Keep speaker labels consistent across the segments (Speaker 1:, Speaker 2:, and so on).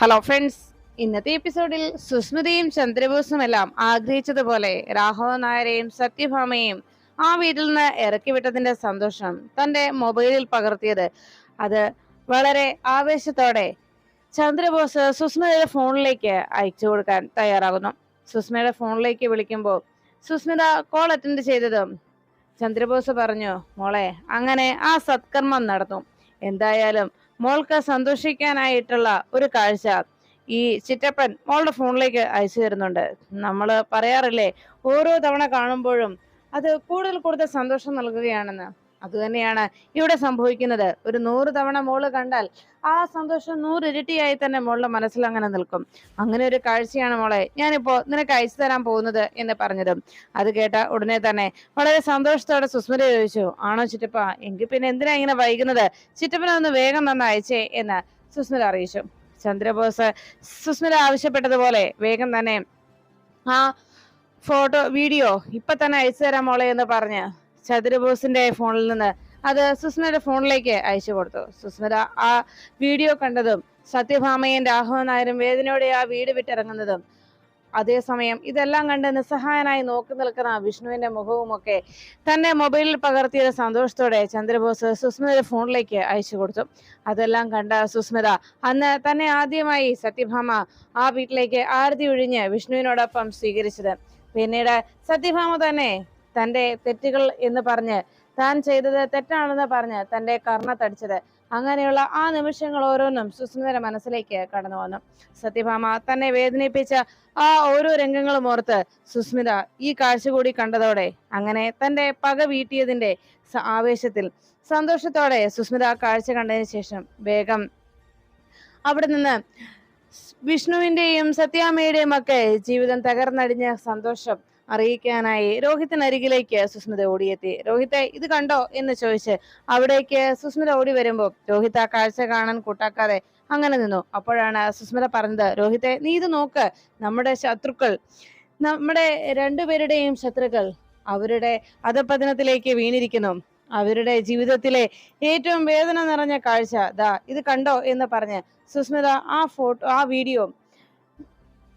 Speaker 1: Hello friends ഇന്നത്തെ എപ്പിസോഡിൽ സുസ്മിതയും ചന്ദ്രബോസും എല്ലാം ആഗ്രഹിച്ചതുപോലെ രാഘവ നായരെയും സത്യഭാമയെയും ആ വീട്ടിൽ നിന്ന് ഇറക്കി വിട്ടതിന്റെ സന്തോഷം തന്റെ മൊബൈലിൽ പകർത്തിയത്. അത് വളരെ ആവേശത്തോടെ ചന്ദ്രബോസ് സുസ്മിതയുടെ ഫോണിലേക്ക് അയച്ചു കൊടുക്കാൻ തയ്യാറാകുന്നു. സുസ്മിതയുടെ ഫോണിലേക്ക് വിളിക്കുമ്പോൾ സുസ്മിത കോൾ അറ്റൻഡ് ചെയ്തതും ചന്ദ്രബോസ് പറഞ്ഞു മോളെ അങ്ങനെ ആ സത്കർമ്മം നടന്നു. എന്തായാലും മോൾക്ക് സന്തോഷിക്കാനായിട്ടുള്ള ഒരു കാഴ്ച ഈ ചിറ്റപ്പൻ മോളുടെ ഫോണിലേക്ക് അയച്ചു തരുന്നുണ്ട്. നമ്മൾ പറയാറില്ലേ ഓരോ തവണ കാണുമ്പോഴും അത് കൂടുതൽ കൂടുതൽ സന്തോഷം നൽകുകയാണെന്ന്. അതുതന്നെയാണ് ഇവിടെ സംഭവിക്കുന്നത്. ഒരു നൂറ് തവണ മോൾ കണ്ടാൽ ആ സന്തോഷം നൂറിരട്ടിയായി തന്നെ മോളുടെ മനസ്സിൽ അങ്ങനെ നിൽക്കും. അങ്ങനെ ഒരു കാഴ്ചയാണ് മോളെ ഞാനിപ്പോ നിനക്ക് അയച്ചു തരാൻ പോകുന്നത് എന്ന് പറഞ്ഞതും. അത് കേട്ട ഉടനെ തന്നെ വളരെ സന്തോഷത്തോടെ സുസ്മിത ചോദിച്ചു ആണോ ചിറ്റപ്പ എങ്കിൽ പിന്നെ എന്തിനാ ഇങ്ങനെ വൈകുന്നത്? ചിറ്റപ്പനൊന്ന് വേഗം തന്നെ അയച്ചേ എന്ന് സുസ്മിത അറിയിച്ചു. ചന്ദ്രബോസ് സുസ്മിത ആവശ്യപ്പെട്ടതുപോലെ വേഗം തന്നെ ആ ഫോട്ടോ വീഡിയോ ഇപ്പൊ തന്നെ അയച്ചു തരാം മോളെ എന്ന് പറഞ്ഞ് ചന്ദ്രബോസിന്റെ ഫോണിൽ നിന്ന്. അത് സുസ്മയുടെ ഫോണിലേക്ക് അയച്ചു കൊടുത്തു. സുസ്മിത ആ വീഡിയോ കണ്ടതും സത്യഭാമയും രാഘവൻ നായരും വേദനയോടെ ആ വീട് വിട്ടിറങ്ങുന്നതും അതേസമയം ഇതെല്ലാം കണ്ട് നിസ്സഹായനായി നോക്കി നിൽക്കുന്ന വിഷ്ണുവിന്റെ മുഖവുമൊക്കെ തന്നെ മൊബൈലിൽ പകർത്തിയ സന്തോഷത്തോടെ ചന്ദ്രബോസ് സുസ്മിതയുടെ ഫോണിലേക്ക് അയച്ചു കൊടുത്തു. അതെല്ലാം കണ്ട സുസ്മിത അന്ന് തന്നെ ആദ്യമായി സത്യഭാമ ആ വീട്ടിലേക്ക് ആരതി ഒഴിഞ്ഞ് വിഷ്ണുവിനോടൊപ്പം സ്വീകരിച്ചത്. പിന്നീട് സത്യഭാമ തന്നെ തന്റെ തെറ്റുകൾ എന്ന് പറഞ്ഞ് താൻ ചെയ്തത് തെറ്റാണെന്ന് പറഞ്ഞ് തന്റെ കർണത്തടിച്ചത് അങ്ങനെയുള്ള ആ നിമിഷങ്ങൾ ഓരോന്നും സുസ്മിതയുടെ മനസ്സിലേക്ക് കടന്നു വന്നു. സത്യഭാമ തന്നെ വേദനിപ്പിച്ച ആ ഓരോ രംഗങ്ങളും ഓർത്ത് സുസ്മിത ഈ കാഴ്ച കൂടി കണ്ടതോടെ അങ്ങനെ തന്റെ പക വീട്ടിയതിന്റെ ആവേശത്തിൽ സന്തോഷത്തോടെ സുസ്മിത കാഴ്ച കണ്ടതിന് ശേഷം വേഗം അവിടെ നിന്ന് വിഷ്ണുവിന്റെയും സത്യാമ്മയുടെയും ഒക്കെ ജീവിതം തകർന്നടിഞ്ഞ സന്തോഷം അറിയിക്കാനായി രോഹിത്തിനരികിലേക്ക് സുസ്മിത ഓടിയെത്തി. രോഹിത്തെ ഇത് കണ്ടോ എന്ന് ചോദിച്ച് അവിടേക്ക് സുസ്മിത ഓടി വരുമ്പോൾ രോഹിത് ആ കാഴ്ച കാണാൻ കൂട്ടാക്കാതെ അങ്ങനെ നിന്നു. അപ്പോഴാണ് സുസ്മിത പറഞ്ഞത് രോഹിത്തെ നീ ഇത് നോക്ക്. നമ്മുടെ ശത്രുക്കൾ നമ്മുടെ രണ്ടുപേരുടെയും ശത്രുക്കൾ അവരുടെ അധപതനത്തിലേക്ക് വീണിരിക്കുന്നു. അവരുടെ ജീവിതത്തിലെ ഏറ്റവും വേദന നിറഞ്ഞ കാഴ്ച ദാ ഇത് കണ്ടോ എന്ന് പറഞ്ഞ് സുസ്മിത ആ ഫോട്ടോ ആ വീഡിയോ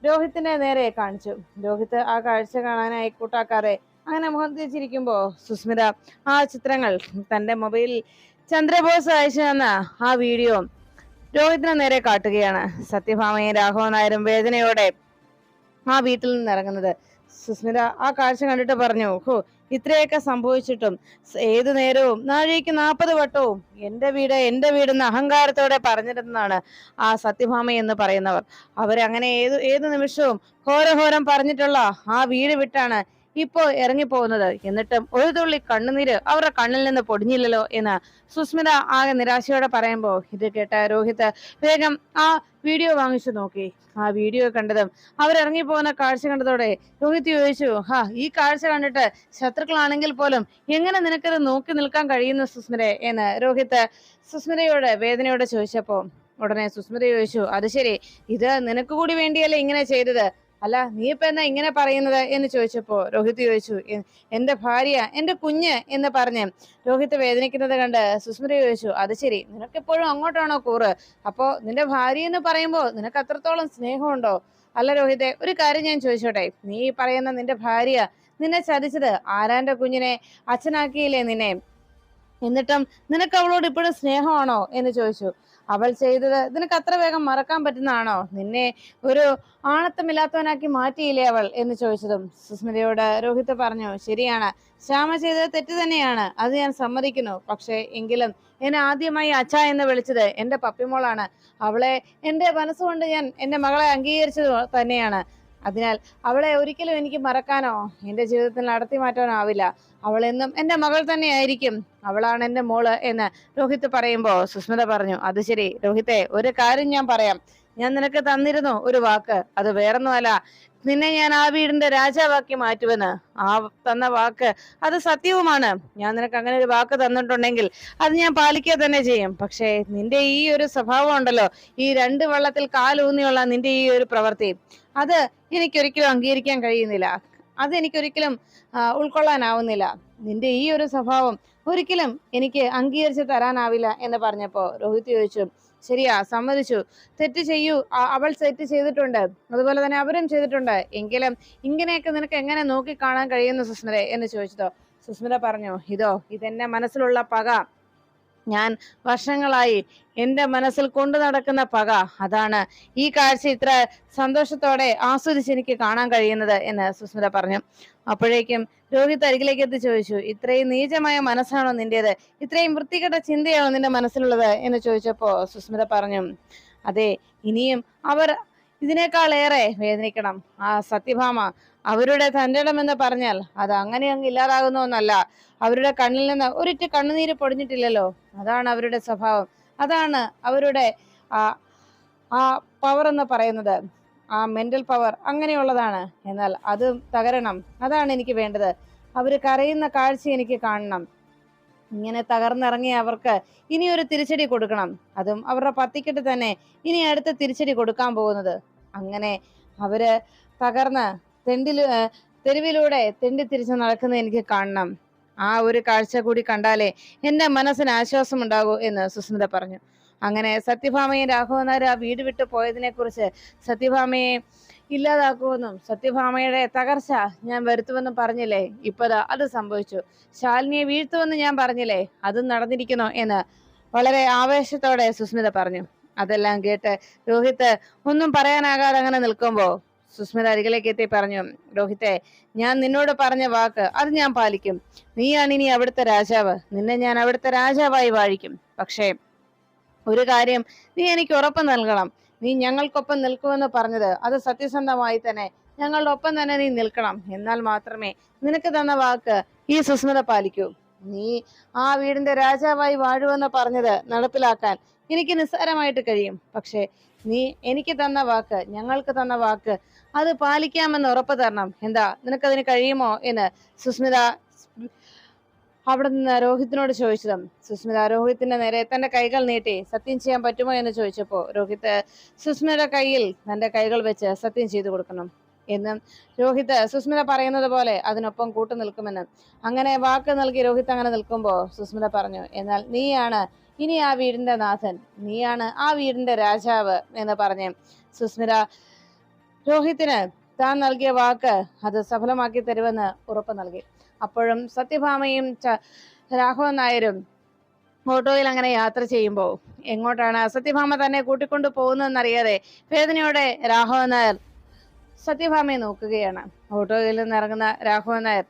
Speaker 1: രോഹിത്തിന്റെ നേരെ കാണിച്ചു. രോഹിത് ആ കാഴ്ച കാണാനായി കൂട്ടാക്കാതെ അങ്ങനെ മുഖം തിരിച്ചിരിക്കുമ്പോ സുസ്മിത ആ ചിത്രങ്ങൾ തന്റെ മൊബൈലിൽ ചന്ദ്രബോസ് അയച്ചു തന്ന ആ വീഡിയോ രോഹിത്തിനെ നേരെ കാട്ടുകയാണ്. സത്യഭാമയും രാഘവൻ നായരും വേദനയോടെ ആ വീട്ടിൽ നിന്ന് ഇറങ്ങുന്നത് സുസ്മിത ആ കാഴ്ച കണ്ടിട്ട് പറഞ്ഞു ഹോ ഇത്രയൊക്കെ സംഭവിച്ചിട്ടും ഏതു നേരവും നാഴികയ്ക്ക് നാൽപ്പത് വട്ടവും എന്റെ വീട് എന്റെ വീടെന്ന് അഹങ്കാരത്തോടെ പറഞ്ഞിരുന്നതാണ് ആ സത്യഭാമ എന്ന് പറയുന്നവർ. അവരങ്ങനെ ഏത് ഏത് നിമിഷവും ഘോരഘോരം പറഞ്ഞിട്ടുള്ള ആ വീട് വിട്ടാണ് ഇപ്പോ ഇറങ്ങിപ്പോകുന്നത്. എന്നിട്ടും ഒരു തുള്ളി കണ്ണുനീര് അവരുടെ കണ്ണിൽ നിന്ന് പൊടിഞ്ഞില്ലല്ലോ എന്ന് സുസ്മിത ആകെ നിരാശയോടെ പറയുമ്പോൾ ഇത് കേട്ട രോഹിത് വേഗം ആ വീഡിയോ വാങ്ങിച്ചു നോക്കി. ആ വീഡിയോ കണ്ടതും ഇറങ്ങി പോകുന്ന കാഴ്ച കണ്ടതോടെ രോഹിത് ചോദിച്ചു ഹാ ഈ കാഴ്ച കണ്ടിട്ട് ശത്രുക്കളാണെങ്കിൽ പോലും എങ്ങനെ നിനക്കത് നോക്കി നിൽക്കാൻ കഴിയുന്നു സുസ്മിത? എന്ന് രോഹിത് സുസ്മിതയോട് വേദനയോടെ ചോദിച്ചപ്പോ ഉടനെ സുസ്മിത ചോദിച്ചു അത് ശരി ഇത് നിനക്ക് കൂടി വേണ്ടിയല്ലേ ഇങ്ങനെ ചെയ്തത്? അല്ല നീ ഇപ്പൊ എന്നാ ഇങ്ങനെ പറയുന്നത് എന്ന് ചോദിച്ചപ്പോ രോഹിത് ചോദിച്ചു "എ- എന്റെ ഭാര്യ എന്റെ കുഞ്ഞ് എന്ന് പറഞ്ഞ് രോഹിത് വേദനിക്കുന്നത് കണ്ട് സുസ്മിത ചോദിച്ചു അത് ശരി നിനക്ക് എപ്പോഴും അങ്ങോട്ടാണോ കൂറ്? അപ്പോ നിന്റെ ഭാര്യ എന്ന് പറയുമ്പോ നിനക്ക് അത്രത്തോളം സ്നേഹമുണ്ടോ? അല്ല രോഹിതെ ഒരു കാര്യം ഞാൻ ചോദിച്ചോട്ടെ നീ പറയുന്ന നിന്റെ ഭാര്യ നിന്നെ ചതിച്ചത് ആരാന്റെ കുഞ്ഞിനെ? അച്ഛനാക്കിയില്ലേ നിന്നെ? എന്നിട്ടും നിനക്ക് അവളോട് ഇപ്പോഴും സ്നേഹമാണോ എന്ന് ചോദിച്ചു. അവൾ ചെയ്തത് നിനക്ക് അത്ര വേഗം മറക്കാൻ പറ്റുന്നതാണോ? നിന്നെ ഒരു ആണത്തമില്ലാത്തവനാക്കി മാറ്റിയില്ലേ അവൾ എന്ന് ചോദിച്ചതും സുസ്മിതയോട് രോഹിത് പറഞ്ഞു ശരിയാണ്. ശ്യാമ ചെയ്തത് തെറ്റ് തന്നെയാണ്. അത് ഞാൻ സമ്മതിക്കുന്നു. പക്ഷേ എങ്കിലും എന്നെ ആദ്യമായി അച്ഛ എന്ന് വിളിച്ചത് എന്റെ പപ്പിമോളാണ്. അവളെ എന്റെ മനസ്സുകൊണ്ട് ഞാൻ എന്റെ മകളെ അംഗീകരിച്ചത് തന്നെയാണ്. അതിനാൽ അവളെ ഒരിക്കലും എനിക്ക് മറക്കാനോ എന്റെ ജീവിതത്തിൽ നടത്തി മാറ്റാനോ ആവില്ല. അവളെന്നും എന്റെ മകൾ തന്നെയായിരിക്കും. അവളാണ് എന്റെ മോൾ എന്ന് രോഹിത് പറയുമ്പോൾ സുസ്മിത പറഞ്ഞു അത് ശരി. രോഹിത്തെ ഒരു കാര്യം ഞാൻ പറയാം. ഞാൻ നിനക്ക് തന്നിരുന്നു ഒരു വാക്ക്. അത് വേറൊന്നുമല്ല. നിന്നെ ഞാൻ ആ വീടിന്റെ രാജാവാക്കി മാറ്റുമെന്ന് ആ തന്ന വാക്ക്. അത് സത്യവുമാണ്. ഞാൻ നിനക്ക് അങ്ങനെ ഒരു വാക്ക് തന്നിട്ടുണ്ടെങ്കിൽ അത് ഞാൻ പാലിക്കുക തന്നെ ചെയ്യും. പക്ഷേ നിന്റെ ഈ ഒരു സ്വഭാവം ഉണ്ടല്ലോ ഈ രണ്ട് വള്ളത്തിൽ കാലൂന്നിയുള്ള നിന്റെ ഈ ഒരു പ്രവൃത്തി അത് എനിക്കൊരിക്കലും അംഗീകരിക്കാൻ കഴിയുന്നില്ല. അത് എനിക്കൊരിക്കലും ഉൾക്കൊള്ളാനാവുന്നില്ല. നിന്റെ ഈ ഒരു സ്വഭാവം ഒരിക്കലും എനിക്ക് അംഗീകരിച്ച് തരാനാവില്ല എന്ന് പറഞ്ഞപ്പോ രോഹിത് ചോദിച്ചു ശരിയാ സമ്മതിച്ചു. തെറ്റ് ചെയ്യൂ. അവൾ തെറ്റ് ചെയ്തിട്ടുണ്ട്. അതുപോലെ തന്നെ അവരും ചെയ്തിട്ടുണ്ട്. എങ്കിലും ഇങ്ങനെയൊക്കെ നിനക്ക് എങ്ങനെ നോക്കി കാണാൻ കഴിയുന്നു സുസ്മിത? എന്ന് ചോദിച്ചതോ? സുസ്മിത പറഞ്ഞു ഇതോ ഇതെന്റെ മനസ്സിലുള്ള പക. ഞാൻ വർഷങ്ങളായി എന്റെ മനസ്സിൽ കൊണ്ടു നടക്കുന്ന പക. അതാണ് ഈ കാഴ്ച ഇത്ര സന്തോഷത്തോടെ ആസ്വദിച്ച് എനിക്ക് കാണാൻ കഴിയുന്നത്. എന്ന് സുസ്മിത പറഞ്ഞു. അപ്പോഴേക്കും രോഹിത് അരികിലേക്ക് എത്തി ചോദിച്ചു ഇത്രയും നീചമായ മനസ്സാണോ നിന്റേത്? ഇത്രയും വൃത്തികെട്ട ചിന്തയാണോ നിന്റെ മനസ്സിലുള്ളത്? എന്ന് ചോദിച്ചപ്പോ സുസ്മിത പറഞ്ഞു അതെ ഇനിയും അവർ ഇതിനേക്കാളേറെ വേദനിക്കണം. ആ സത്യഭാമ അവരുടെ തന്റെടമെന്ന് പറഞ്ഞാൽ അത് അങ്ങനെ അങ്ങ് ഇല്ലാതാകുന്ന ഒന്നല്ല അവരുടെ കണ്ണിൽ നിന്ന് ഒരിറ്റ് കണ്ണുനീര് പൊടിഞ്ഞിട്ടില്ലല്ലോ. അതാണ് അവരുടെ സ്വഭാവം. അതാണ് അവരുടെ ആ പവർ എന്ന് പറയുന്നത്. ആ മെന്റൽ പവർ അങ്ങനെയുള്ളതാണ്. എന്നാൽ അത് തകരണം. അതാണ് എനിക്ക് വേണ്ടത്. അവർ കരയുന്ന കാഴ്ച എനിക്ക് കാണണം. ഇങ്ങനെ തകർന്നിറങ്ങിയ അവർക്ക് ഇനി ഒരു തിരിച്ചടി കൊടുക്കണം. അതും അവരുടെ പത്തിക്കെട്ട് തന്നെ ഇനി അടുത്ത തിരിച്ചടി കൊടുക്കാൻ പോകുന്നത്. അങ്ങനെ അവർ തകർന്ന് തെണ്ടിൽ ഏർ തെരുവിലൂടെ തെണ്ടി തിരിച്ച് നടക്കുന്നത് എനിക്ക് കാണണം. ആ ഒരു കാഴ്ച കൂടി കണ്ടാലേ എന്റെ മനസ്സിന് ആശ്വാസമുണ്ടാകൂ എന്ന് സുസ്മിത പറഞ്ഞു. അങ്ങനെ സത്യഭാമയും രാഘവൻ നായർ ആ വീട് വിട്ടു പോയതിനെ കുറിച്ച് സത്യഭാമയെ ഇല്ലാതാക്കുമെന്നും സത്യഭാമയുടെ തകർച്ച ഞാൻ വരുത്തുമെന്നും പറഞ്ഞില്ലേ? ഇപ്പതാ അത് സംഭവിച്ചു. ശാലിനിയെ വീഴ്ത്തുമെന്ന് ഞാൻ പറഞ്ഞില്ലേ? അതും നടന്നിരിക്കുന്നു എന്ന് വളരെ ആവേശത്തോടെ സുസ്മിത പറഞ്ഞു. അതെല്ലാം കേട്ട് രോഹിത്ത് ഒന്നും പറയാനാകാതെ അങ്ങനെ നിൽക്കുമ്പോ സുസ്മിത അരികിലേക്ക് എത്തി പറഞ്ഞു രോഹിത്തെ ഞാൻ നിന്നോട് പറഞ്ഞ വാക്ക് അത് ഞാൻ പാലിക്കും. നീയാണ് ഇനി അവിടുത്തെ രാജാവ്. നിന്നെ ഞാൻ അവിടുത്തെ രാജാവായി വാഴിക്കും. പക്ഷേ ഒരു കാര്യം നീ എനിക്ക് ഉറപ്പ് നൽകണം. നീ ഞങ്ങൾക്കൊപ്പം നിൽക്കുമെന്ന് പറഞ്ഞത് അത് സത്യസന്ധമായി തന്നെ ഞങ്ങളുടെ ഒപ്പം തന്നെ നീ നിൽക്കണം. എന്നാൽ മാത്രമേ നിനക്ക് തന്ന വാക്ക് ഈ സുസ്മിത പാലിക്കൂ. നീ ആ വീടിന്റെ രാജാവായി വാഴുവെന്ന് പറഞ്ഞത് നടപ്പിലാക്കാൻ എനിക്ക് നിസ്സാരമായിട്ട് കഴിയും. പക്ഷേ നീ എനിക്ക് തന്ന വാക്ക് ഞങ്ങൾക്ക് തന്ന വാക്ക് അത് പാലിക്കാമെന്ന് ഉറപ്പ് തരണം. എന്താ നിനക്കതിന് കഴിയുമോ എന്ന് സുസ്മിത അവിടെ നിന്ന് രോഹിത്തിനോട് ചോദിച്ചതും സുസ്മിത രോഹിത്തിന്റെ നേരെ തന്റെ കൈകൾ നീട്ടി സത്യം ചെയ്യാൻ പറ്റുമോ എന്ന് ചോദിച്ചപ്പോ രോഹിത്ത് സുസ്മിതയുടെ കയ്യിൽ തന്റെ കൈകൾ വെച്ച് സത്യം ചെയ്തു കൊടുക്കണം എന്നും രോഹിത് സുസ്മിത പറയുന്നത് പോലെ അതിനൊപ്പം കൂട്ടു നിൽക്കുമെന്നും. അങ്ങനെ വാക്ക് നൽകി രോഹിത് അങ്ങനെ നിൽക്കുമ്പോ സുസ്മിത പറഞ്ഞു എന്നാൽ നീയാണ് ഇനി ആ വീടിന്റെ നാഥൻ നീയാണ് ആ വീടിന്റെ രാജാവ് എന്ന് പറഞ്ഞ് സുസ്മിത രോഹിത്തിന് താൻ നൽകിയ വാക്ക് അത് സഫലമാക്കി തരുമെന്ന് ഉറപ്പ് നൽകി. അപ്പോഴും സത്യഭാമയും രാഘവൻ നായരും ഓട്ടോയിൽ അങ്ങനെ യാത്ര ചെയ്യുമ്പോൾ എങ്ങോട്ടാണ് സത്യഭാമ തന്നെ കൂട്ടിക്കൊണ്ടു പോകുന്നതെന്നറിയാതെ വേദനയോടെ രാഘവൻ നായർ സത്യഭാമയെ നോക്കുകയാണ്. ഓട്ടോയിൽ നിന്ന് ഇറങ്ങുന്ന രാഘവൻ നായർ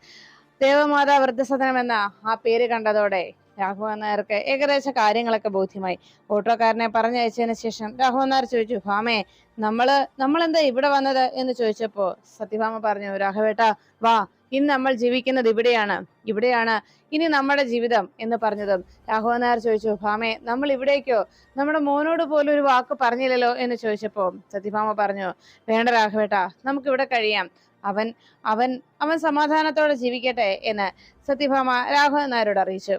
Speaker 1: ദേവമാതാ വൃദ്ധസദനം എന്ന ആ പേര് കണ്ടതോടെ രാഘവൻ നായർക്ക് ഏകദേശ കാര്യങ്ങളൊക്കെ ബോധ്യമായി. ഓട്ടോക്കാരനെ പറഞ്ഞയച്ചതിന് ശേഷം രാഘവൻ നായർ ചോദിച്ചു ഭാമേ നമ്മൾ നമ്മളെന്താ ഇവിടെ വന്നത്? എന്ന് ചോദിച്ചപ്പോ സത്യഭാമ പറഞ്ഞു രാഘവേട്ടാ വാ ഇന്ന് നമ്മൾ ജീവിക്കുന്നത് ഇവിടെയാണ്. ഇവിടെയാണ് ഇനി നമ്മുടെ ജീവിതം എന്ന് പറഞ്ഞതും. രാഘവൻ നായർ ചോദിച്ചു ഭാമേ നമ്മൾ ഇവിടേക്കോ? നമ്മുടെ മോനോട് പോലും ഒരു വാക്ക് പറഞ്ഞില്ലല്ലോ എന്ന് ചോദിച്ചപ്പോൾ സത്യഭാമ പറഞ്ഞു വേണ്ട രാഘവേട്ട നമുക്കിവിടെ കഴിയാം. അവൻ അവൻ അവൻ സമാധാനത്തോടെ ജീവിക്കട്ടെ എന്ന് സത്യഭാമ രാഘവൻ നായരോട് അറിയിച്ചു.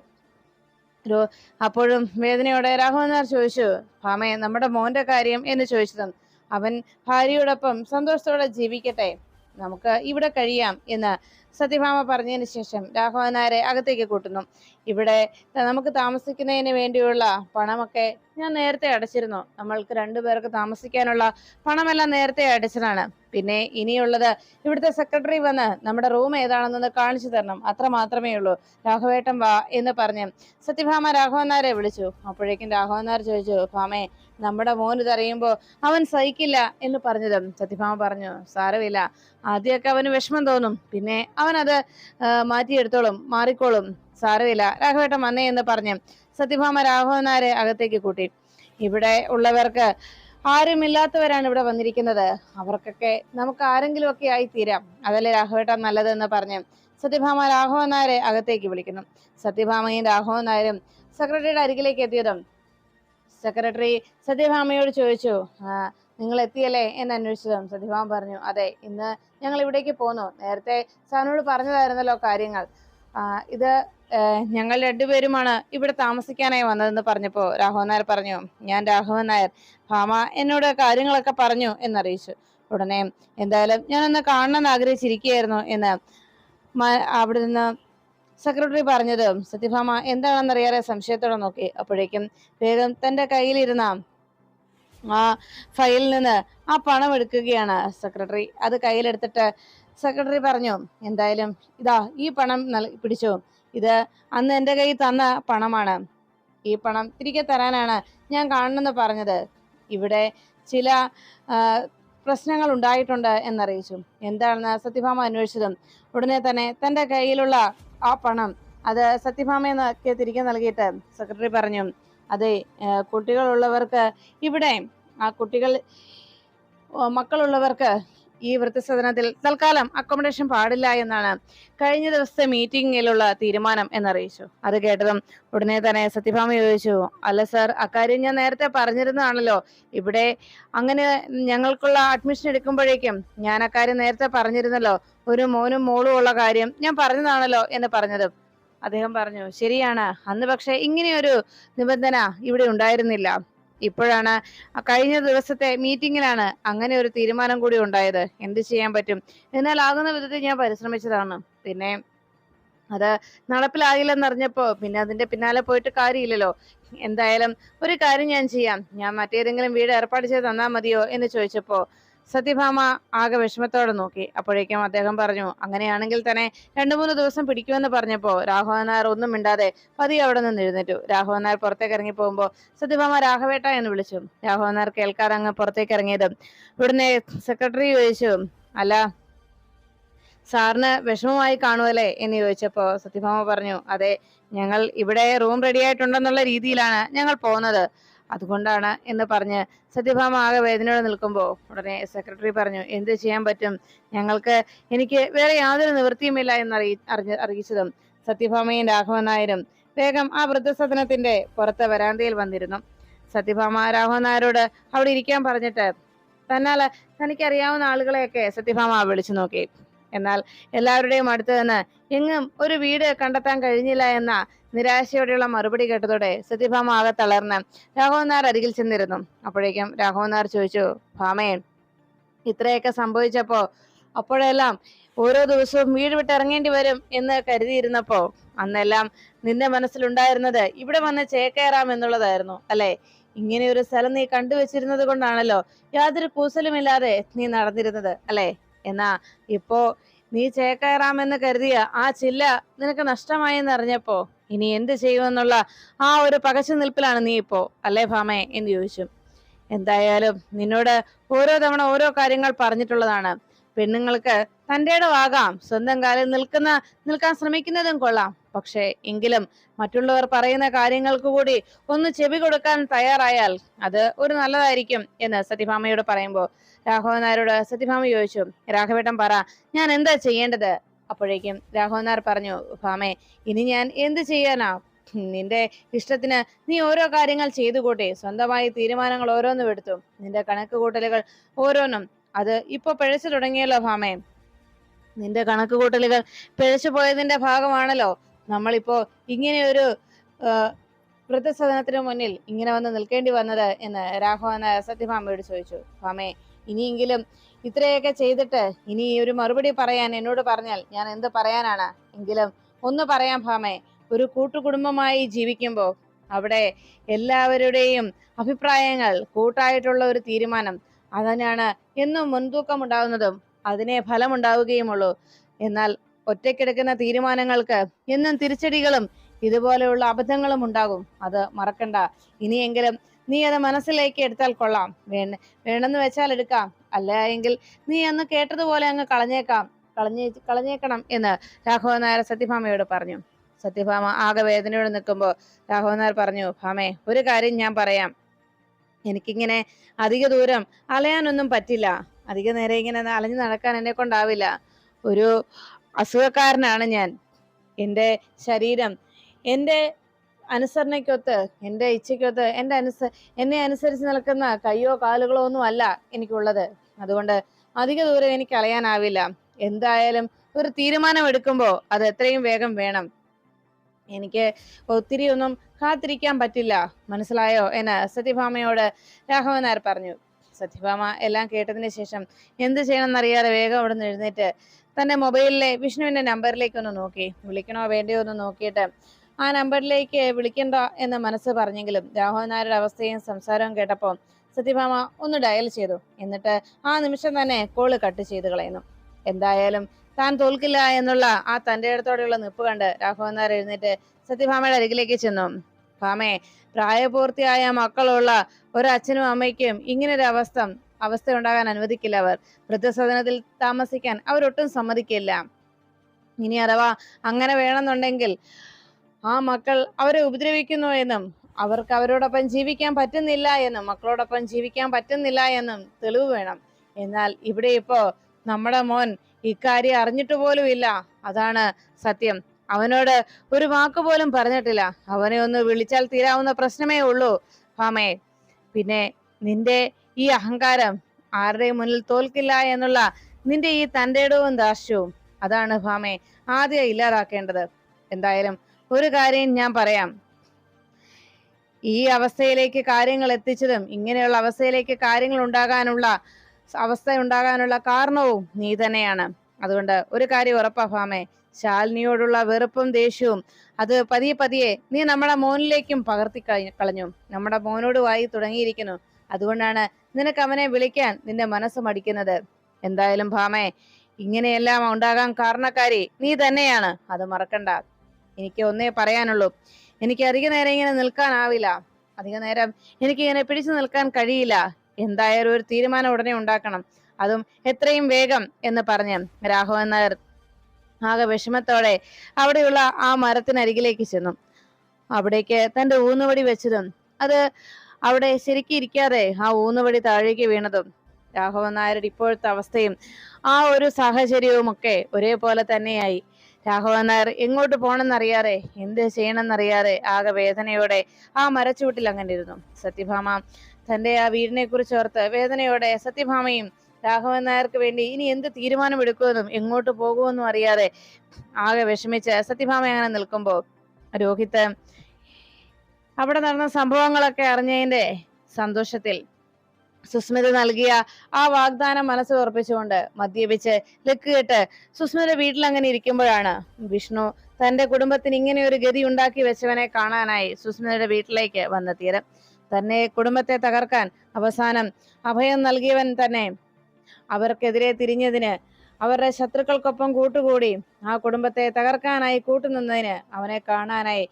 Speaker 1: അപ്പോഴും വേദനയോടെ രാഘവൻ നായർ ചോദിച്ചു ഭാമേ നമ്മുടെ മോന്റെ കാര്യം എന്ന് ചോദിച്ചതും അവൻ ഭാര്യയോടൊപ്പം സന്തോഷത്തോടെ ജീവിക്കട്ടെ. നമുക്ക് ഇവിടെ കഴിയാം എന്ന് സത്യഭാമ പറഞ്ഞതിന് ശേഷം രാഘവൻ നായരെ അകത്തേക്ക് കൂട്ടുന്നു. ഇവിടെ നമുക്ക് താമസിക്കുന്നതിന് വേണ്ടിയുള്ള പണമൊക്കെ ഞാൻ നേരത്തെ അടച്ചിരുന്നു. നമ്മൾക്ക് രണ്ടുപേർക്ക് താമസിക്കാനുള്ള പണമെല്ലാം നേരത്തെ അടച്ചതാണ്. പിന്നെ ഇനിയുള്ളത് ഇവിടുത്തെ സെക്രട്ടറി വന്ന് നമ്മുടെ റൂം ഏതാണെന്നൊന്ന് കാണിച്ചു തരണം. അത്ര മാത്രമേ ഉള്ളൂ. രാഘവേട്ടൻ വാ എന്ന് പറഞ്ഞ് സത്യഭാമ രാഘവൻ നായരെ വിളിച്ചു. അപ്പോഴേക്കും രാഘവൻ നായർ ചോദിച്ചു ഭാമേ നമ്മുടെ മോന് ഇതറിയുമ്പോൾ അവൻ സഹിക്കില്ല എന്ന് പറഞ്ഞതും സത്യഭാമ പറഞ്ഞു സാരമില്ല. ആദ്യമൊക്കെ അവന് വിഷമം തോന്നും. പിന്നെ അവനത് മാറ്റിയെടുത്തോളും മാറിക്കോളും. സാരമില്ല. രാഘവേട്ടൻ വന്നേ എന്ന് പറഞ്ഞ് സത്യഭാമ രാഘവനാരെ അകത്തേക്ക് കൂട്ടി. ഇവിടെ ഉള്ളവർക്ക് ആരുമില്ലാത്തവരാണ് ഇവിടെ വന്നിരിക്കുന്നത്. അവർക്കൊക്കെ നമുക്ക് ആരെങ്കിലും ഒക്കെ ആയി തീരാം അതല്ലേ രാഘവേട്ട നല്ലതെന്ന് പറഞ്ഞ് സത്യഭാമ രാഘവൻ അകത്തേക്ക് വിളിക്കുന്നു. സത്യഭാമയും രാഘവൻ സെക്രട്ടറിയുടെ അരികിലേക്ക് എത്തിയതും സെക്രട്ടറി സത്യഭാമയോട് ചോദിച്ചു നിങ്ങൾ എത്തിയല്ലേ? എന്ന് അന്വേഷിച്ചതും സത്യഭാമ പറഞ്ഞു അതെ ഇന്ന് ഞങ്ങൾ ഇവിടേക്ക് പോന്നു. നേരത്തെ സാറിനോട് പറഞ്ഞതായിരുന്നല്ലോ കാര്യങ്ങൾ. ഇത് ഞങ്ങൾ രണ്ടുപേരുമാണ് ഇവിടെ താമസിക്കാനായി വന്നതെന്ന് പറഞ്ഞപ്പോ രാഘവൻ നായർ പറഞ്ഞു ഞാൻ രാഘവൻ നായർ. ഭാമ എന്നോട് കാര്യങ്ങളൊക്കെ പറഞ്ഞു എന്നറിയിച്ചു. ഉടനെ എന്തായാലും ഞാനൊന്ന് കാണണമെന്ന് ആഗ്രഹിച്ചിരിക്കുകയായിരുന്നു എന്ന് അവിടെ നിന്ന് സെക്രട്ടറി പറഞ്ഞത്. സത്യഭാമ എന്താണെന്നറിയാതെ സംശയത്തോടെ നോക്കി. അപ്പോഴേക്കും വേഗം തന്റെ കയ്യിലിരുന്ന ആ ഫയലിൽ നിന്ന് ആ പണം എടുക്കുകയാണ് സെക്രട്ടറി. അത് കയ്യിലെടുത്തിട്ട് സെക്രട്ടറി പറഞ്ഞു എന്തായാലും ഇതാ ഈ പണം പിടിച്ചു. ഇത് അന്ന് എന്റെ കയ്യിൽ തന്ന പണമാണ്. ഈ പണം തിരികെ തരാനാണ് ഞാൻ കാണണമെന്ന് പറഞ്ഞത്. ഇവിടെ ചില പ്രശ്നങ്ങൾ ഉണ്ടായിട്ടുണ്ട് എന്നറിയിച്ചു. എന്താണെന്ന് സത്യഭാമ അന്വേഷിച്ചതും? ഉടനെ തന്നെ തന്റെ കയ്യിലുള്ള ആ പണം അത് സത്യഭാമയ്ക്ക് തിരികെ നൽകിയിട്ട് സെക്രട്ടറി പറഞ്ഞു. അതെ കുട്ടികളുള്ളവർക്ക് ഇവിടെ ആ കുട്ടികൾ മക്കളുള്ളവർക്ക് ഈ വൃദ്ധസദനത്തിൽ തൽക്കാലം അക്കോമഡേഷൻ പാടില്ല എന്നാണ് കഴിഞ്ഞ ദിവസത്തെ മീറ്റിംഗിലുള്ള തീരുമാനം എന്നറിയിച്ചു. അത് കേട്ടതും ഉടനെ തന്നെ സത്യഭാമ ചോദിച്ചു അല്ല സർ അക്കാര്യം ഞാൻ നേരത്തെ പറഞ്ഞിരുന്നതാണല്ലോ. ഇവിടെ അങ്ങനെ ഞങ്ങൾക്കുള്ള അഡ്മിഷൻ എടുക്കുമ്പോഴേക്കും ഞാൻ അക്കാര്യം നേരത്തെ പറഞ്ഞിരുന്നല്ലോ. ഒരു മോനും മോളും ഉള്ള കാര്യം ഞാൻ പറഞ്ഞതാണല്ലോ എന്ന് പറഞ്ഞത് അദ്ദേഹം പറഞ്ഞു ശരിയാണ്. അന്ന് പക്ഷെ ഇങ്ങനെയൊരു നിബന്ധന ഇവിടെ ഉണ്ടായിരുന്നില്ല. ഇപ്പോഴാണ് കഴിഞ്ഞ ദിവസത്തെ മീറ്റിംഗിലാണ് അങ്ങനെ ഒരു തീരുമാനം കൂടി ഉണ്ടായത്. എന്ത് ചെയ്യാൻ പറ്റും? എന്നാൽ ആകുന്ന വിധത്തിൽ ഞാൻ പരിശ്രമിച്ചതാണ്. പിന്നെ അത് നടപ്പിലായില്ലെന്നറിഞ്ഞപ്പോ പിന്നെ അതിന്റെ പിന്നാലെ പോയിട്ട് കാര്യമില്ലല്ലോ. എന്തായാലും ഒരു കാര്യം ഞാൻ ചെയ്യാം. ഞാൻ മറ്റേതെങ്കിലും വീട് ഏർപ്പാട് ചെയ്ത് തന്നാ മതിയോ എന്ന് ചോദിച്ചപ്പോ സത്യഭാമ ആകെ വിഷമത്തോടെ നോക്കി. അപ്പോഴേക്കും അദ്ദേഹം പറഞ്ഞു അങ്ങനെയാണെങ്കിൽ തന്നെ രണ്ടു മൂന്ന് ദിവസം പിടിക്കുമെന്ന് പറഞ്ഞപ്പോൾ രാഘവൻ ഒന്നും മിണ്ടാതെ പതിയെ അവിടെ നിന്ന് എഴുന്നേറ്റു. രാഘവൻ പുറത്തേക്ക് ഇറങ്ങി പോകുമ്പോൾ സത്യഭാമ രാഘവേട്ട എന്ന് വിളിച്ചു. രാഘവൻ കേൾക്കാതെ അങ്ങ് പുറത്തേക്ക് ഇറങ്ങിയത്. ഇവിടുന്ന് സെക്രട്ടറി ചോദിച്ചു അല്ല സാറിന് വിഷമമായി കാണുമല്ലേ എന്ന് ചോദിച്ചപ്പോൾ സത്യഭാമ പറഞ്ഞു അതെ ഞങ്ങൾ ഇവിടെ റൂം റെഡി ആയിട്ടുണ്ടെന്നുള്ള രീതിയിലാണ് ഞങ്ങൾ പോകുന്നത്. അതുകൊണ്ടാണ് എന്ന് പറഞ്ഞ് സത്യഭാമ ആകെ വേദനയോടെ നിൽക്കുമ്പോൾ ഉടനെ സെക്രട്ടറി പറഞ്ഞു എന്ത് ചെയ്യാൻ പറ്റും? ഞങ്ങൾക്ക് എനിക്ക് വേറെ യാതൊരു നിവൃത്തിയുമില്ല എന്ന് അറിയി അറിഞ്ഞ അറിയിച്ചതും സത്യഭാമയും രാഘവൻ നായരും വേഗം ആ വൃദ്ധസദനത്തിന്റെ പുറത്തെ വരാന്തയിൽ വന്നിരുന്നു. സത്യഭാമ രാഘവൻ നായരോട് അവിടെ ഇരിക്കാൻ പറഞ്ഞിട്ട് തന്നാൽ തനിക്കറിയാവുന്ന ആളുകളെയൊക്കെ സത്യഭാമ വിളിച്ചു നോക്കി. എന്നാൽ എല്ലാവരുടെയും അടുത്ത് നിന്ന് എങ്ങും ഒരു വീട് കണ്ടെത്താൻ കഴിഞ്ഞില്ല എന്ന നിരാശയോടെയുള്ള മറുപടി കേട്ടതോടെ സത്യഭാമ ആകെ തളർന്ന് രാഘവൻ നായർ അരികിൽ ചെന്നിരുന്നു. അപ്പോഴേക്കും രാഘവൻ നായർ ചോദിച്ചു ഭാമയൻ ഇത്രയൊക്കെ സംഭവിച്ചപ്പോ അപ്പോഴെല്ലാം ഓരോ ദിവസവും വീട് വിട്ട് ഇറങ്ങേണ്ടി വരും എന്ന് കരുതിയിരുന്നപ്പോ അന്നെല്ലാം നിന്റെ മനസ്സിലുണ്ടായിരുന്നത് ഇവിടെ വന്ന് ചേക്കേറാം എന്നുള്ളതായിരുന്നു അല്ലെ? ഇങ്ങനെ ഒരു സ്ഥലം നീ കണ്ടുവച്ചിരുന്നത് കൊണ്ടാണല്ലോ യാതൊരു കൂസലുമില്ലാതെ നീ നടന്നിരുന്നത് അല്ലെ? എന്നാ ഇപ്പോ നീ ചേക്കേറാമെന്ന് കരുതിയ ആ ചില്ല നിനക്ക് നഷ്ടമായെന്ന് അറിഞ്ഞപ്പോ ഇനി എന്ത് ചെയ്യുമെന്നുള്ള ആ ഒരു പകച്ചു നിൽപ്പിലാണ് നീ ഇപ്പോ അല്ലേ ഭാമേ? എന്ന് ചോദിച്ചു. എന്തായാലും നിന്നോട് ഓരോ തവണ ഓരോ കാര്യങ്ങൾ പറഞ്ഞിട്ടുള്ളതാണ്. പെണ്ണുങ്ങൾക്ക് തന്റെ ആകാം സ്വന്തം കാലിൽ നിൽക്കുന്ന നിൽക്കാൻ ശ്രമിക്കുന്നതും കൊള്ളാം. പക്ഷേ എങ്കിലും മറ്റുള്ളവർ പറയുന്ന കാര്യങ്ങൾക്ക് കൂടി ഒന്ന് ചെവി കൊടുക്കാൻ തയ്യാറായാൽ അത് ഒരു നല്ലതായിരിക്കും എന്ന് സത്യഭാമയോട് പറയുമ്പോൾ രാഘവൻ നായരോട് സത്യഭാമ ചോദിച്ചു രാഘവേട്ടൻ പറ ഞാൻ എന്താ ചെയ്യേണ്ടത്? അപ്പോഴേക്കും രാഘവൻ നായർ പറഞ്ഞു ഭാമേ ഇനി ഞാൻ എന്ത് ചെയ്യാനാ? നിന്റെ ഇഷ്ടത്തിന് നീ ഓരോ കാര്യങ്ങൾ ചെയ്തു കൂട്ടി സ്വന്തമായി തീരുമാനങ്ങൾ ഓരോന്നും എടുത്തു. നിന്റെ കണക്ക് കൂട്ടലുകൾ ഓരോന്നും അത് ഇപ്പൊ പിഴച്ചു തുടങ്ങിയല്ലോ ഭാമേ. നിന്റെ കണക്ക് കൂട്ടലുകൾ പിഴച്ചു പോയതിന്റെ ഭാഗമാണല്ലോ. നമ്മളിപ്പോ ഇങ്ങനെ ഒരു വൃദ്ധസദനത്തിന് മുന്നിൽ ഇങ്ങനെ വന്ന് നിൽക്കേണ്ടി വന്നത് എന്ന് രാഘവൻ നായർ സത്യഭാമയോട് ചോദിച്ചു. ഭാമേ ഇനിയെങ്കിലും ഇത്രയൊക്കെ ചെയ്തിട്ട് ഇനി ഒരു മറുപടി പറയാൻ എന്നോട് പറഞ്ഞാൽ ഞാൻ എന്ത് പറയാനാണ്? എങ്കിലും ഒന്ന് പറയാം ഭാമേ ഒരു കൂട്ടുകുടുംബമായി ജീവിക്കുമ്പോൾ അവിടെ എല്ലാവരുടെയും അഭിപ്രായങ്ങൾ കൂട്ടായിട്ടുള്ള ഒരു തീരുമാനം അതിനാണ് എന്നും മുൻതൂക്കം ഉണ്ടാകുന്നതും അതിനെ ഫലമുണ്ടാവുകയുമുള്ളൂ. എന്നാൽ ഒറ്റയ്ക്കെടുക്കുന്ന തീരുമാനങ്ങൾക്ക് എന്നും തിരിച്ചടികളും ഇതുപോലെയുള്ള അബദ്ധങ്ങളും ഉണ്ടാകും. അത് മറക്കണ്ട. ഇനിയെങ്കിലും നീ അത് മനസ്സിലേക്ക് എടുത്താൽ കൊള്ളാം. വേണ വേണമെന്ന് വെച്ചാൽ എടുക്കാം. അല്ല എങ്കിൽ നീ അന്ന് കേട്ടതുപോലെ അങ്ങ് കളഞ്ഞേക്കാം. കളഞ്ഞേ കളഞ്ഞേക്കണം എന്ന് രാഘവൻ നായർ സത്യഭാമയോട് പറഞ്ഞു. സത്യഭാമ ആകെ വേദനയോട് നിൽക്കുമ്പോൾ രാഘവൻ നായർ പറഞ്ഞു ഭാമേ ഒരു കാര്യം ഞാൻ പറയാം. എനിക്കിങ്ങനെ അധിക ദൂരം അലയാനൊന്നും പറ്റില്ല. അധിക നേരം ഇങ്ങനെ അലഞ്ഞു നടക്കാൻ എന്നെ കൊണ്ടാവില്ല. ഒരു അസുഖക്കാരനാണ് ഞാൻ. എന്റെ ശരീരം എന്റെ അനുസരണയ്ക്കൊത്ത് എന്റെ ഇച്ഛയ്ക്കൊത്ത് എന്റെ അനുസ എന്നെ അനുസരിച്ച് നിൽക്കുന്ന കയ്യോ കാലുകളോ ഒന്നും അല്ല എനിക്കുള്ളത്. അതുകൊണ്ട് അധിക ദൂരം എനിക്ക് അളയാനാവില്ല എന്തായാലും ഒരു തീരുമാനം എടുക്കുമ്പോൾ അത് എത്രയും വേഗം വേണം. എനിക്ക് ഒത്തിരി ഒന്നും കാത്തിരിക്കാൻ പറ്റില്ല. മനസ്സിലായോ? എന്ന് സത്യഭാമയോട് രാഘവൻ നായർ പറഞ്ഞു. സത്യഭാമ എല്ലാം കേട്ടതിന് ശേഷം എന്ത് ചെയ്യണമെന്നറിയാതെ വേഗം അവിടെ നിന്ന് എഴുന്നേറ്റ് തന്റെ മൊബൈലിലെ വിഷ്ണുവിന്റെ നമ്പറിലേക്ക് ഒന്ന് നോക്കി. വിളിക്കണോ വേണ്ടയോ എന്ന് നോക്കിയിട്ട് ആ നമ്പറിലേക്ക് വിളിക്കണ്ട എന്ന് മനസ്സ് പറഞ്ഞെങ്കിലും രാഹുൽ നായരുടെ അവസ്ഥയും സംസാരവും കേട്ടപ്പോൾ സത്യഭാമ ഒന്ന് ഡയൽ ചെയ്തു. എന്നിട്ട് ആ നിമിഷം തന്നെ കോൾ കട്ട് ചെയ്ത് കളയുന്നു. എന്തായാലും താൻ തോൽക്കില്ല എന്നുള്ള ആ തന്റെ അടുത്തോടെയുള്ള നിപ്പ് കണ്ട് രാഘവൻ നായർ എഴുന്നേറ്റ് സത്യഭാമയുടെ അരികിലേക്ക് ചെന്നു. ഭാമേ പ്രായപൂർത്തിയായ മക്കളുള്ള ഒരു അച്ഛനും അമ്മയ്ക്കും ഇങ്ങനൊരു അവസ്ഥ അവസ്ഥ ഉണ്ടാകാൻ അനുവദിക്കില്ല അവർ. വൃദ്ധസദനത്തിൽ താമസിക്കാൻ അവരൊട്ടും സമ്മതിക്കില്ല. ഇനി അഥവാ അങ്ങനെ വേണമെന്നുണ്ടെങ്കിൽ ആ മക്കൾ അവരെ ഉപദ്രവിക്കുന്നു എന്നും അവർക്ക് അവരോടൊപ്പം ജീവിക്കാൻ പറ്റുന്നില്ല എന്നും മക്കളോടൊപ്പം ജീവിക്കാൻ പറ്റുന്നില്ല എന്നും തെളിവ് വേണം. എന്നാൽ ഇവിടെ ഇപ്പോ നമ്മുടെ മോൻ ഇക്കാര്യം അറിഞ്ഞിട്ട് പോലും ഇല്ല. അതാണ് സത്യം. അവനോട് ഒരു വാക്ക് പോലും പറഞ്ഞിട്ടില്ല. അവനെ ഒന്ന് വിളിച്ചാൽ തീരാവുന്ന പ്രശ്നമേ ഉള്ളൂ. ഫാമേ പിന്നെ നിന്റെ ഈ അഹങ്കാരം ആരുടെയും മുന്നിൽ തോൽക്കില്ല എന്നുള്ള നിന്റെ ഈ തന്റേടവും ദാർഷ്യവും അതാണ് ഭാമെ ആദ്യം ഇല്ലാതാക്കേണ്ടത്. എന്തായാലും ഒരു കാര്യം ഞാൻ പറയാം. ഈ അവസ്ഥയിലേക്ക് കാര്യങ്ങൾ എത്തിച്ചതും ഇങ്ങനെയുള്ള അവസ്ഥയിലേക്ക് കാര്യങ്ങൾ ഉണ്ടാകാനുള്ള അവസ്ഥ ഉണ്ടാകാനുള്ള കാരണവും നീ തന്നെയാണ്. അതുകൊണ്ട് ഒരു കാര്യം ഉറപ്പാ ഭാമേ ശാലിനിയോടുള്ള വെറുപ്പും ദേഷ്യവും അത് പതിയെ പതിയെ നീ നമ്മുടെ മോനിലേക്കും പകർത്തി കളഞ്ഞു. നമ്മുടെ മോനോട് വായി തുടങ്ങിയിരിക്കുന്നു. അതുകൊണ്ടാണ് നിനക്ക് അവനെ വിളിക്കാൻ നിന്റെ മനസ്സ് മടിക്കുന്നത്? എന്തായാലും ഭാമേ ഇങ്ങനെയെല്ലാം ഉണ്ടാകാൻ കാരണക്കാരി നീ തന്നെയാണ്. അത് മറക്കണ്ട. എനിക്ക് ഒന്നേ പറയാനുള്ളൂ. എനിക്ക് അധിക നേരം ഇങ്ങനെ നിൽക്കാനാവില്ല. അധിക നേരം എനിക്ക് ഇങ്ങനെ പിടിച്ചു നിൽക്കാൻ കഴിയില്ല. എന്തായാലും ഒരു തീരുമാനം ഉടനെ ഉണ്ടാക്കണം. അതും എത്രയും വേഗം എന്ന് പറഞ്ഞ് രാഘവൻ നായർ ആകെ വിഷമത്തോടെ അവിടെയുള്ള ആ മരത്തിനരികിലേക്ക് ചെന്നു. അവിടേക്ക് തന്റെ ഊന്നുവടി വെച്ചതും അത് അവിടെ ശരിക്കും ഇരിക്കാതെ ആ ഊന്നുവടി താഴേക്ക് വീണതും രാഘവൻ നായരുടെ ഇപ്പോഴത്തെ അവസ്ഥയും ആ ഒരു സാഹചര്യവും ഒക്കെ ഒരേപോലെ തന്നെയായി. രാഘവൻ നായർ എങ്ങോട്ട് പോണെന്നറിയാതെ എന്ത് ചെയ്യണമെന്നറിയാതെ ആകെ വേദനയോടെ ആ മരച്ചുവട്ടിൽ അങ്ങനെ ഇരുന്നു സത്യഭാമ തന്റെ ആ വീടിനെ കുറിച്ച് ഓർത്ത് വേദനയോടെ സത്യഭാമയും രാഘവൻ നായർക്ക് വേണ്ടി ഇനി എന്ത് തീരുമാനമെടുക്കുമെന്നും എങ്ങോട്ട് പോകുമെന്നും അറിയാതെ ആകെ വിഷമിച്ച് സത്യഭാമ അങ്ങനെ നിൽക്കുമ്പോൾ രോഹിത്ത് അവിടെ നടന്ന സംഭവങ്ങളൊക്കെ അറിഞ്ഞതിന്റെ സന്തോഷത്തിൽ സുസ്മിത നൽകിയ ആ വാഗ്ദാനം മനസ്സിൽ ഉറപ്പിച്ചുകൊണ്ട് മദ്യപിച്ച് ലക്ക് കെട്ട് സുസ്മിത വീട്ടിൽ അങ്ങനെ ഇരിക്കുമ്പോഴാണ് വിഷ്ണു തന്റെ കുടുംബത്തിന് ഇങ്ങനെ ഒരു ഗതി ഉണ്ടാക്കി വെച്ചവനെ കാണാനായി സുസ്മിതയുടെ വീട്ടിലേക്ക് വന്നെത്തിയത്. തന്നെ കുടുംബത്തെ തകർക്കാൻ അവസാനം അഭയം നൽകിയവൻ തന്നെ അവർക്കെതിരെ തിരിഞ്ഞതിന് അവരുടെ ശത്രുക്കൾക്കൊപ്പം കൂട്ടുകൂടി ആ കുടുംബത്തെ തകർക്കാനായി കൂട്ടുനിന്നതിന് അവനെ കാണാനായി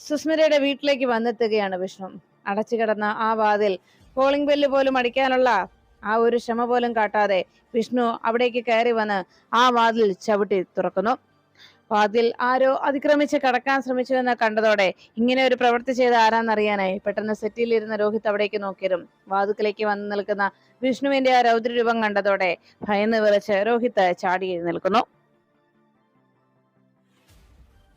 Speaker 1: സുസ്മിതയുടെ വീട്ടിലേക്ക് വന്നെത്തുകയാണ് വിഷ്ണു. അടച്ചു കിടന്ന ആ വാതിൽ കോളിംഗ് ബെല്ല് പോലും അടിക്കാനുള്ള ആ ഒരു ക്ഷമ പോലും കാട്ടാതെ വിഷ്ണു അവിടേക്ക് കയറി വന്ന് ആ വാതിൽ ചവിട്ടി തുറക്കുന്നു. വാതിൽ ആരോ അതിക്രമിച്ച് കടക്കാൻ ശ്രമിച്ചു എന്ന് കണ്ടതോടെ ഇങ്ങനെ ഒരു പ്രവൃത്തി ചെയ്ത് ആരാന്നറിയാനായി? പെട്ടെന്ന് സെറ്റിലിരുന്ന രോഹിത് അവിടേക്ക് നോക്കിയതും വാതുക്കലേക്ക് വന്നു നിൽക്കുന്ന വിഷ്ണുവിന്റെ ആ രൗദ്രരൂപം കണ്ടതോടെ ഭയന്ന് വിറച്ച് രോഹിത് ചാടി നിൽക്കുന്നു